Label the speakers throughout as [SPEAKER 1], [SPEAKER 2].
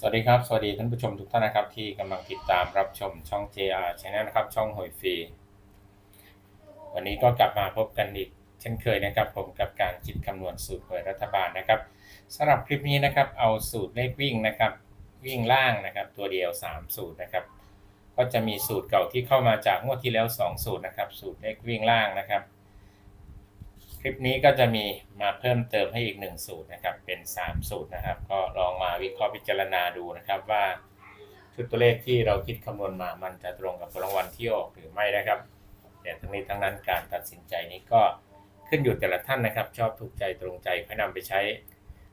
[SPEAKER 1] สวัสดีครับ สวัสดีท่านผู้ชมทุกท่านนะครับที่กำลังติดตามรับชมช่อง JR Channel นะครับช่องหวยฟรี วันนี้ก็กลับมาพบกันอีกเช่นเคยนะครับผมกับการคิดคำนวณสูตรหวยรัฐบาลนะครับสำหรับคลิปนี้นะครับเอาสูตรเลขวิ่งนะครับวิ่งล่างนะครับตัวเดียว 3 สูตรนะครับก็จะมีสูตรเก่าที่เข้ามาจากงวดที่แล้ว 2 สูตรนะครับสูตรเลขวิ่งล่างนะครับ ลิปนี้ก็จะมีมาเพิ่มเติมให้อีก 1 สูตรนะครับ เป็น 3 สูตรนะครับ ก็ลองมาวิเคราะห์พิจารณาดูนะครับว่าชุดตัวเลขที่เราคิดคำนวณมา มันจะตรงกับผลรางวัลที่ออกหรือไม่นะครับ แต่ทั้งนี้ทั้งนั้นการตัดสินใจนี้ก็ขึ้นอยู่แต่ละท่านนะครับ ชอบถูกใจตรงใจให้นำไปใช้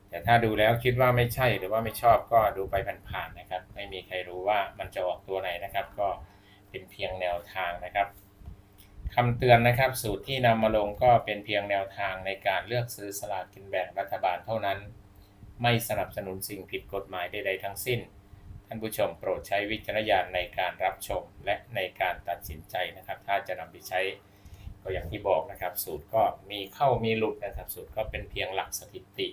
[SPEAKER 1] แต่ถ้าดูแล้วคิดว่าไม่ใช่หรือว่าไม่ชอบก็ดูไปผ่านๆนะครับ ไม่มีใครรู้ว่ามันจะออกตัวไหนนะครับ ก็เป็นเพียงแนวทางนะครับ คำเตือนนะครับ สูตรที่นำมาลงก็เป็นเพียงแนวทางในการเลือกซื้อสลากกินแบ่งรัฐบาลเท่านั้น ไม่สนับสนุนสิ่งผิดกฎหมายใดๆทั้งสิ้น ท่านผู้ชมโปรดใช้วิจารณญาณในการรับชมและในการตัดสินใจนะครับ ถ้าจะนำไปใช้ก็อย่างที่บอกนะครับ สูตรก็มีเข้ามีหลุดนะครับ สูตรก็เป็นเพียงหลักสถิติ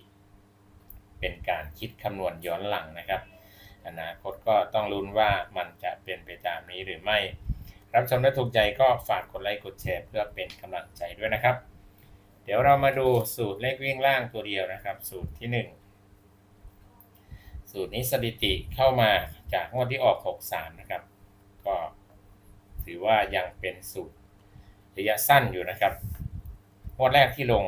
[SPEAKER 1] เป็นการคิดคำนวณย้อนหลังนะครับ อนาคตก็ต้องลุ้นว่ามันจะเป็นไปตามนี้หรือไม่ รับชมและถูกใจก็ฝากกดไลค์กดแชร์เพื่อเป็นกำลังใจด้วยนะครับ เดี๋ยวเรามาดูสูตรเลขวิ่งล่างตัวเดียวนะครับ สูตรที่หนึ่งสูตรนี้สถิติเข้ามาจากงวดที่ออก 63 นะครับ ก็ถือว่ายังเป็นสูตรระยะสั้นอยู่นะครับงวดแรกที่ลง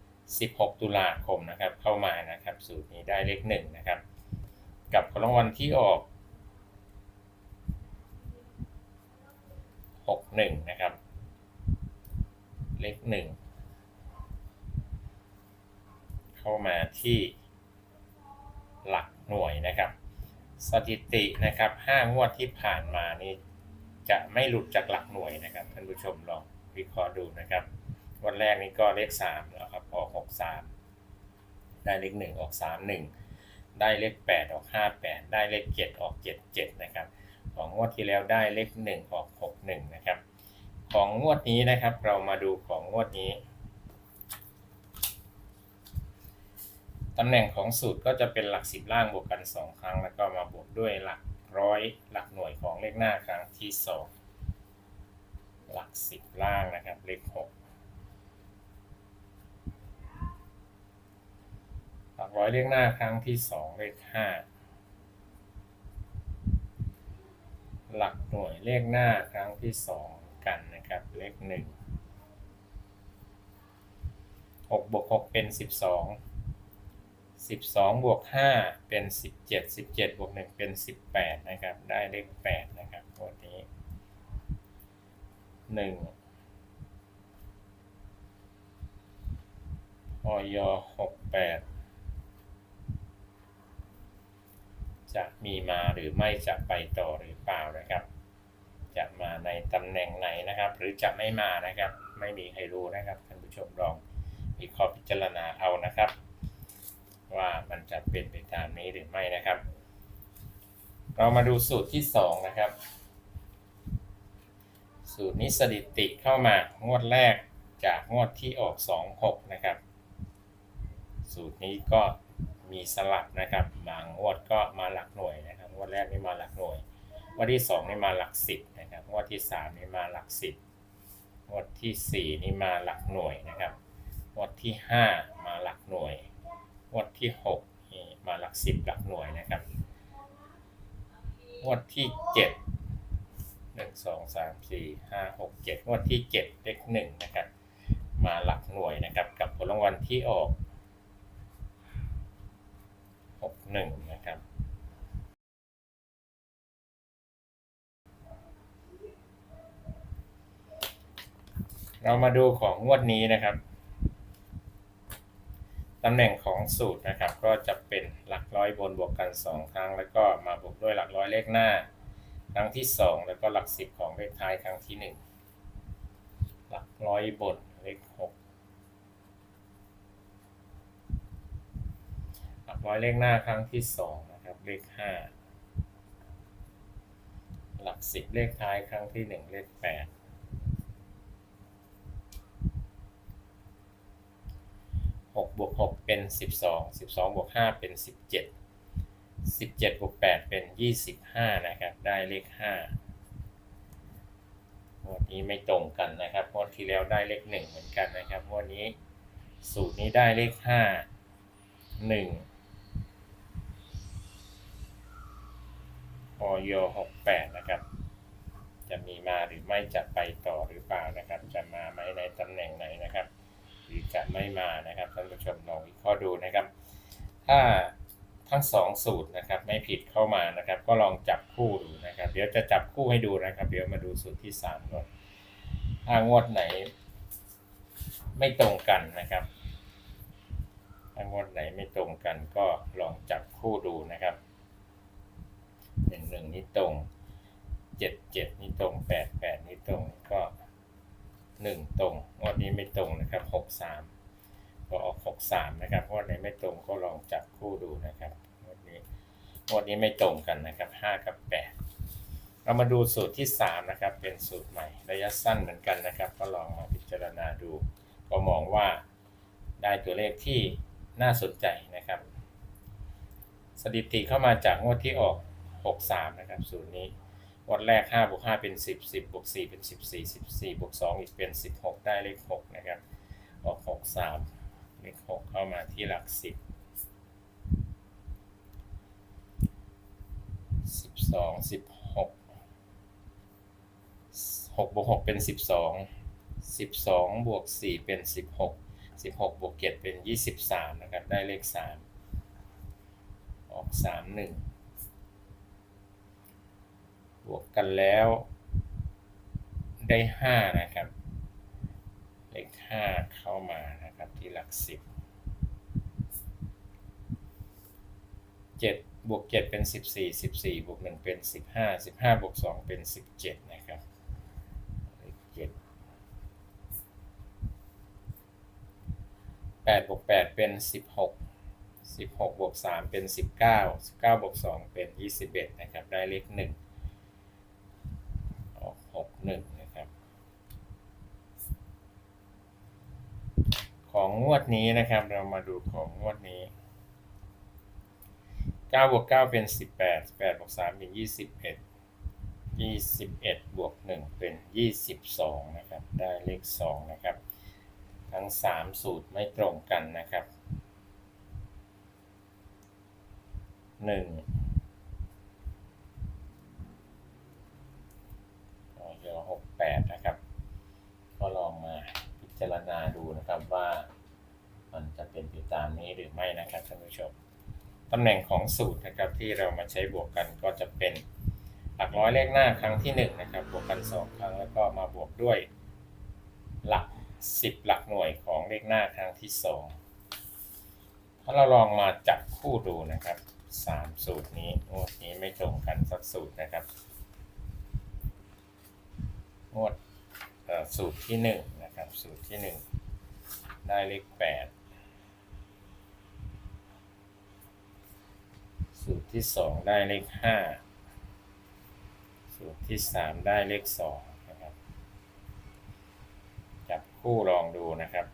[SPEAKER 1] 16 ตุลาคมนะครับเข้ามานะครับ สูตรนี้ได้เลขหนึ่งนะครับ กับผลรางวัลที่ออก 61 นะครับ เลขหนึ่งเข้ามาที่หลักหน่วยนะครับ สถิตินะครับ5งวดที่ผ่านมานี่จะไม่หลุดจากหลักหน่วยนะครับ ท่านผู้ชมลองวิเคราะห์ดูนะครับ วันแรกนี้ก็เลข3แล้วครับออก63 ได้เลข 1 ออก 31 ได้เลข 8 ออก 58 ได้เลข 7 ออก 77 นะครับของงวดที่แล้วได้เลข 1 ออก 61นะครับ ของงวดนี้นะครับ เรามาดูของงวดนี้ตำแหน่งของสูตรก็จะเป็นหลักสิบล่างบวกกัน 2 ครั้ง แล้วก็มาบวกด้วยหลักร้อยหลักหน่วยของเลขหน้าครั้งที่ 2 หลักสิบล่างนะครับ เลข6หลักร้อยเลขหน้าครั้งที่ 2 เลข 5 หลักหน่วยเลขหน้าครั้งที่ 2 กันนะครับ เลข1 6บวก6เป็น12สิบสองบวกห้าเป็นสิบเจ็ดสิบเจ็ดบวกหนึ่งเป็นสิบแปดนะครับ ได้เลขแปดนะครับงวดนี้หนึ่งออยหกแปดจะมีมาหรือไม่จะไปต่อหรือเปล่านะครับ จะมาในตำแหน่งไหนนะครับ หรือจะไม่มานะครับ ไม่มีใครรู้นะครับท่านผู้ชมลองวิเคราะห์พิจารณาเอานะครับ ว่ามันจะเป็นไปตามนี้หรือไม่นะครับ เรามาดูสูตรที่สองนะครับ สูตรนี้สถิติเข้ามางวดแรกจากงวดที่ออก 26 นะครับ สูตรนี้ก็มีสลับนะครับบางงวดก็มาหลักหน่วยนะครับงวดแรกนี่มาหลักหน่วยงวดที่สองนี่มาหลักสิบนะครับ งวดที่สามนี่มาหลักสิบงวดที่สี่นี่มาหลักหน่วยนะครับงวดที่ห้ามาหลักหน่วยงวดที่หกนี่มาหลักสิบหลักหน่วยนะครับงวดที่เจ็ดหนึ่งสองสามสี่ห้าหกเจ็ดงวดที่เจ็ดเลขหนึ่งนะครับ มาหลักหน่วยนะครับ กับผลรางวัลที่ออกหกหนึ่งนะครับ เรามาดูของงวดนี้นะครับตำแหน่งของสูตรนะครับ ก็จะเป็นหลักร้อยบนบวกกัน 2 ครั้ง แล้วก็มาบวกด้วยหลักร้อยเลขหน้า ครั้งที่ 2 แล้วก็หลักสิบของเลขท้ายครั้งที่ 1 หลักร้อยบนเลข 6 หลักร้อยเลขหน้าครั้งที่ 2 นะครับเลข 5 หลักสิบเลขท้ายครั้งที่ 1 เลข 8 6 บวก 6 เป็น 12 12 บวก 5 เป็น 17สิบเจ็ดบวกแปดเป็นยี่สิบห้านะครับ ได้เลขห้างวดนี้ไม่ตรงกันนะครับงวดที่แล้วได้เลขหนึ่งเหมือนกันนะครับงวดนี้สูตรนี้ได้เลขห้าหนึ่งออยหกแปดนะครับ จะมีมาหรือไม่จะไปต่อหรือเปล่านะครับ จะมาไหมในตำแหน่งไหนนะครับ รือจะไม่มานะครับท่านผู้ชมลองวิเคราะห์ดูนะครับ ถ้าทั้งสองสูตรนะครับไม่ผิดเข้ามานะครับ ก็ลองจับคู่ดูนะครับ เดี๋ยวจะจับคู่ให้ดูนะครับ เดี๋ยวมาดูสูตรที่สามก่อนถ้างวดไหน ไม่ตรงกันนะครับถ้างวดไหนไม่ตรงกัน ก็ลองจับคู่ดูนะครับหนึ่งหนึ่งนี่ตรงเจ็ดเจ็ดนี่ตรงแปดแปดนี่ตรงก็ หนึ่งตรงงวดนี้ไม่ตรงนะครับหกสามก็ออกหกสามนะครับงวดไหนไม่ตรงก็ลองจับคู่ดูนะครับงวดนี้งวดนี้ไม่ตรงกันนะครับห้ากับแปดเรามาดูสูตรที่สามนะครับ เป็นสูตรใหม่ระยะสั้นเหมือนกันนะครับ ก็ลองมาพิจารณาดู ก็มองว่าได้ตัวเลขที่น่าสนใจนะครับ สถิติเข้ามาจากงวดที่ออก 63 นะครับสูตรนี้ งวดแรก5บวก5เป็น 10 10บวก4เป็น14 14บวก2อีกเป็น 16 ได้เลข 6 นะครับ ออก 63 เลข 6 เข้ามาที่หลัก 10 12 16 6บวก6เป็น 12 12บวก4เป็น 16 16บวก7เป็น 23 นะครับ ได้เลข 3 ออก 31 บวกกันแล้วได้ 5 นะครับ เลข 5 เข้ามานะครับที่หลัก 10 7 บวก 7 เป็น 14 14 บวก 1 เป็น 15 15 บวก 2 เป็น 17 นะครับเลข7 8บวก 8 เป็น 16 16 บวก 3 เป็น 19 19 บวก 2 เป็น 21 นะครับ ได้เลข 1 61นะครับ ของงวดนี้นะครับ เรามาดูของงวดนี้9บวก9เป็น 18 18บวก3เป็น 21 21บวก1เป็น 22 นะครับ ได้เลข 2 นะครับ ทั้ง 3 สูตรไม่ตรงกันนะครับ 1 ก็เดี๋ยว68 นะครับ ก็ลองมาพิจารณาดูนะครับว่ามันจะเป็นไปตามนี้หรือไม่นะครับท่านผู้ชมตำแหน่งของสูตรนะครับที่เรามาใช้บวกกันก็จะเป็นหลักร้อยเลขหน้าครั้งที่ 1 นะครับ บวกกัน 2 ครั้งแล้วก็มาบวกด้วยหลัก 10 หลักหน่วยของเลขหน้าครั้งที่ 2 ถ้าเราลองมาจับคู่ดูนะครับ 3 สูตรนี้งวดนี้ไม่ตรงกันสักสูตรนะครับ งวดสูตรที่1นะครับ สูตรที่1ได้เลข8สูตรที่2ได้เลข5สูตรที่3ได้เลข2นะครับ จับคู่ลองดูนะครับ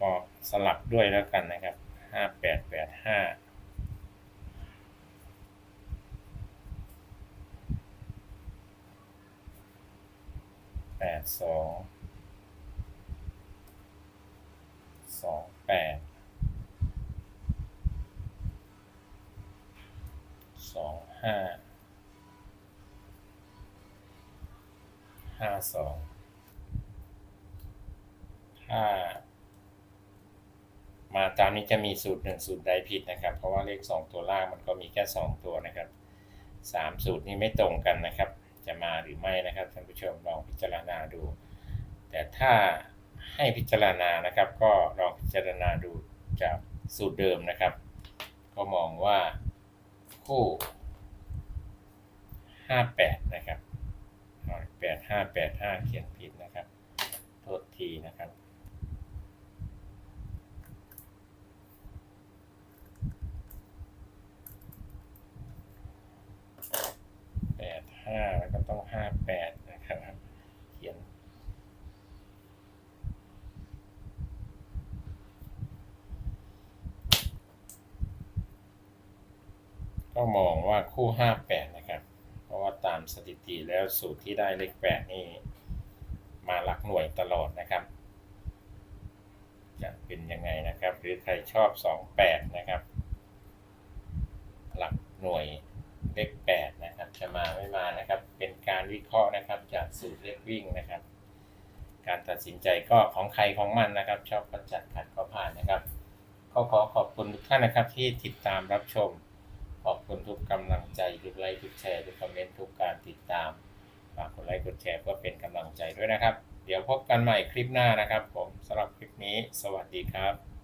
[SPEAKER 1] ก็สลับด้วยแล้วกันนะครับห้าแปดแปดห้า แปดสองสองแปดสองห้าห้าสองถ้ามาตามนี้จะมีสูตรหนึ่งสูตรใดผิดนะครับ เพราะว่าเลขสองตัวล่างมันก็มีแค่สองตัวนะครับสามสูตรนี้ไม่ตรงกันนะครับ จะมาหรือไม่นะครับท่านผู้ชมลองพิจารณาดู แต่ถ้าให้พิจารณานะครับก็ลองพิจารณาดูจากสูตรเดิมนะครับ ก็มองว่าคู่ 58 นะครับ8585 เขียนผิดนะครับ โทษทีนะครับ แปดห้าแล้วก็ต้องห้าแปดนะครับ เขียน ก็มองว่าคู่ห้าแปดนะครับ เพราะว่าตามสถิติแล้วสูตรที่ได้เลขแปดนี่มาหลักหน่วยตลอดนะครับ จะเป็นยังไงนะครับ หรือใครชอบสองแปดนะครับ หลักหน่วยเลขแปดนะครับ จะมาไม่มานะครับ เป็นการวิเคราะห์นะครับ จากสูตรเลขวิ่งนะครับ การตัดสินใจก็ของใครของมันนะครับ ชอบก็จัดขัดก็ผ่านนะครับก็ขอขอบคุณทุกท่านนะครับที่ติดตามรับชม ขอบคุณทุกกำลังใจทุกไลค์ทุกแชร์ทุกคอมเมนต์ทุกการติดตามฝากกดไลค์กดแชร์เพื่อเป็นกำลังใจด้วยนะครับ เดี๋ยวพบกันใหม่คลิปหน้านะครับ ผมสำหรับคลิปนี้ สวัสดีครับ